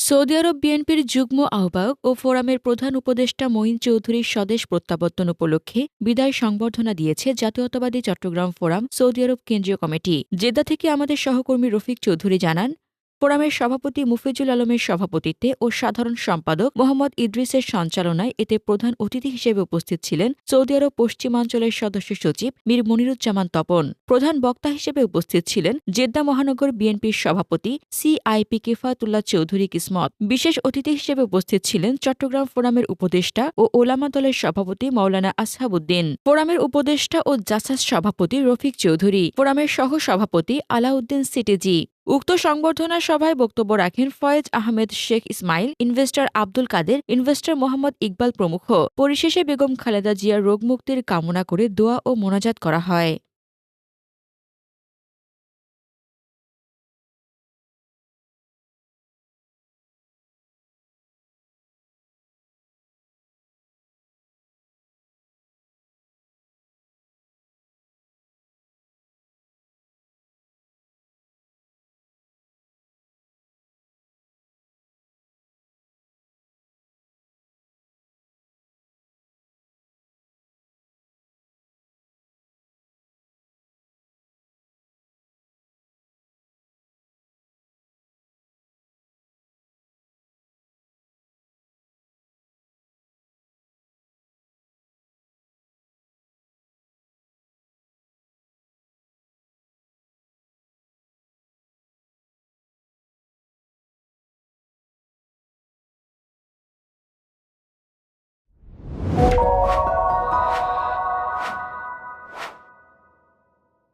Saudi আরব বিএনপির যুগ্ম আহ্বায়ক ও ফোরামের প্রধান উপদেষ্টা মঈন চৌধুরীর স্বদেশ প্রত্যাবর্তন উপলক্ষে বিদায় সংবর্ধনা দিয়েছে জাতীয়তাবাদী চট্টগ্রাম ফোরাম সৌদি আরব কেন্দ্রীয় কমিটি। জেদ্দা থেকে আমাদের সহকর্মী রফিক চৌধুরী জানান ফোরামের সভাপতি মুফিজুল আলমের সভাপতিত্বে ও সাধারণ সম্পাদক মোহাম্মদ ইদ্রিসের সঞ্চালনায় এতে প্রধান অতিথি হিসেবে উপস্থিত ছিলেন সৌদি আরব পশ্চিমাঞ্চলের সদস্য সচিব মীর মনিরুজ্জামান তপন। প্রধান বক্তা হিসেবে উপস্থিত ছিলেন জেদ্দা মহানগর বিএনপির সভাপতি সিআইপি কিফাতুল্লাহ চৌধুরী কিসমত। বিশেষ অতিথি হিসেবে উপস্থিত ছিলেন চট্টগ্রাম ফোরামের উপদেষ্টা ও ওলামা দলের সভাপতি মাওলানা আসহাবুদ্দিন। ফোরামের উপদেষ্টা ও জাসাস সভাপতি রফিক চৌধুরী। ফোরামের সহ সভাপতি আলাউদ্দিন সিটিজি। উক্ত সংবর্ধনা সভায় বক্তব্য রাখেন ফয়েজ আহমেদ শেখ ইসমাইল, ইনভেস্টর আব্দুল কাদের, ইনভেস্টর মোহাম্মদ ইকবাল প্রমুখ। পরিশেষে বেগম খালেদা জিয়ার রোগমুক্তির কামনা করে দোয়া ও মোনাজাত করা হয়।